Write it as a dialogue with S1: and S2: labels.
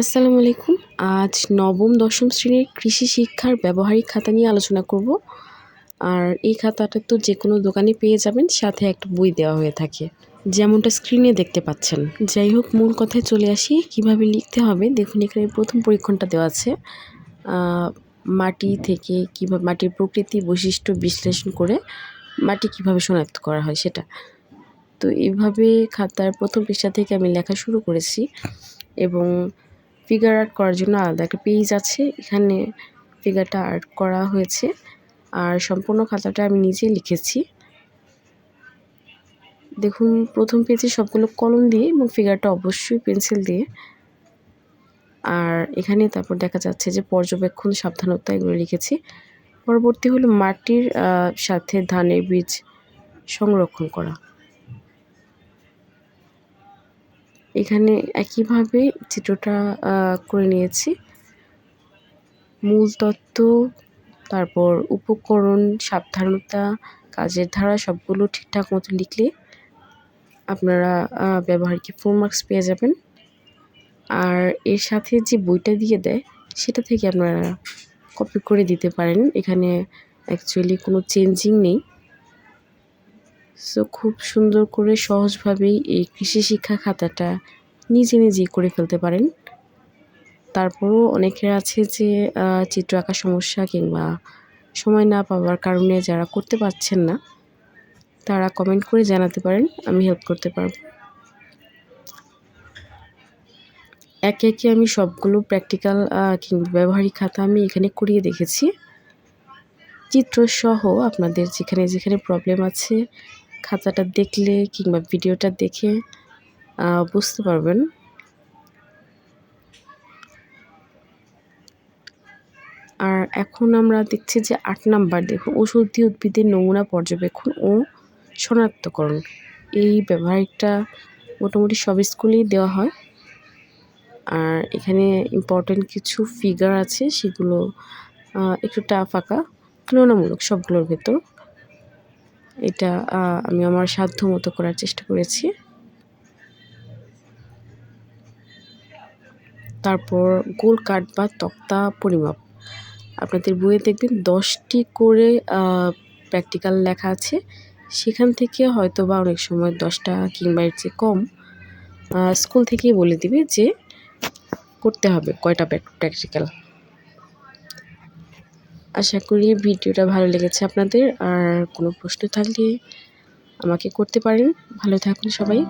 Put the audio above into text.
S1: আসসালামু আলাইকুম। আজ নবম, দশম শ্রেণির কৃষি শিক্ষার ব্যবহারিক খাতা নিয়ে আলোচনা করব। আর এই খাতাটা তো যে কোনো দোকানে পেয়ে যাবেন, সাথে একটা বই দেওয়া হয়ে থাকে। যেমনটা স্ক্রিনে দেখতে পাচ্ছেন। যাই হোক, মূল কথায় চলে আসি। কীভাবে লিখতে হবে? দেখুন, এখানে প্রথম পরীক্ষণটা দেওয়া আছে। মাটি থেকে কীভাবে, মাটির প্রকৃতি বৈশিষ্ট্য বিশ্লেষণ করে মাটি কীভাবে শনাক্ত করা হয় সেটা। তো এইভাবে খাতার প্রথম পৃষ্ঠা থেকে আমি লেখা শুরু করেছি। এবং ফিগার আর্ট করার জন্য আলাদা একটা পেজ আছে। এখানে ফিগারটা আর্ট করা হয়েছে। আর সম্পূর্ণ খাতাটা আমি নিজে লিখেছি। দেখুন, প্রথম পেজে সবগুলো কলম দিয়ে এবং ফিগারটা অবশ্যই পেন্সিল দিয়ে। আর এখানে তারপর দেখা যাচ্ছে যে পর্যবেক্ষণ, সাবধানতা এগুলো লিখেছি। পরবর্তী হলো মাটির সাথে ধানের বীজ সংরক্ষণ করা। এখানে একইভাবে চিত্রটা করে নিয়েছি। মূল তত্ত্ব, তারপর উপকরণ, সাবধানতা, কাজের ধারা, সবগুলো ঠিকঠাক মতো লিখলে আপনারা ব্যবহারকে ফোর মার্কস পেয়ে যাবেন। আর এর সাথে যে বইটা দিয়ে দেয়, সেটা থেকে আপনারা কপি করে দিতে পারেন। এখানে অ্যাকচুয়ালি কোনো চেঞ্জিং নেই। সো খুব সুন্দর করে সহজভাবেই এই কৃষি শিক্ষা খাতাটা নিজে নিজেই করে ফেলতে পারেন। তারপরও অনেকের আছে যে চিত্র আঁকার সমস্যা কিংবা সময় না পাওয়ার কারণে যারা করতে পারছেন না, তারা কমেন্ট করে জানাতে পারেন, আমি হেল্প করতে পারব। একে একে আমি সবগুলো প্র্যাকটিক্যাল কিংবা ব্যবহারিক খাতা আমি এখানে করিয়ে দেখেছি। চিত্রসহ আপনাদের যেখানে যেখানে প্রবলেম আছে খাতাটা দেখলে কিংবা ভিডিওটা দেখে বুঝতে পারবেন। আর এখন আমরা দেখছি যে আট নাম্বার দেখুন ওষুধি উদ্ভিদের নমুনা পর্যবেক্ষণ ও শনাক্তকরণ। এই ব্যবহারিকটা মোটামুটি সব স্কুলেই দেওয়া হয়। আর এখানে ইম্পর্টেন্ট কিছু ফিগার আছে, সেগুলো একটু টাফ আঁকা, তুলনামূলক সবগুলোর ভেতর। এটা আমি আমার সাধ্য মতো করার চেষ্টা করেছি। তারপর গোল কাঠ বা তক্তা পরিমাপ। আপনাদের বইয়ে দেখবেন দশটি করে প্র্যাকটিক্যাল লেখা আছে। সেখান থেকে হয়তো বা অনেক সময় দশটা কিংবা এর চেয়ে কম স্কুল থেকেই বলে দিবে যে করতে হবে কয়টা প্র্যাকটিক্যাল আশা করি ভিডিওটা ভালো লেগেছে আপনাদের। আর কোনো প্রশ্ন থাকলে আমাকে করতে পারেন। ভালো থাকুন সবাই।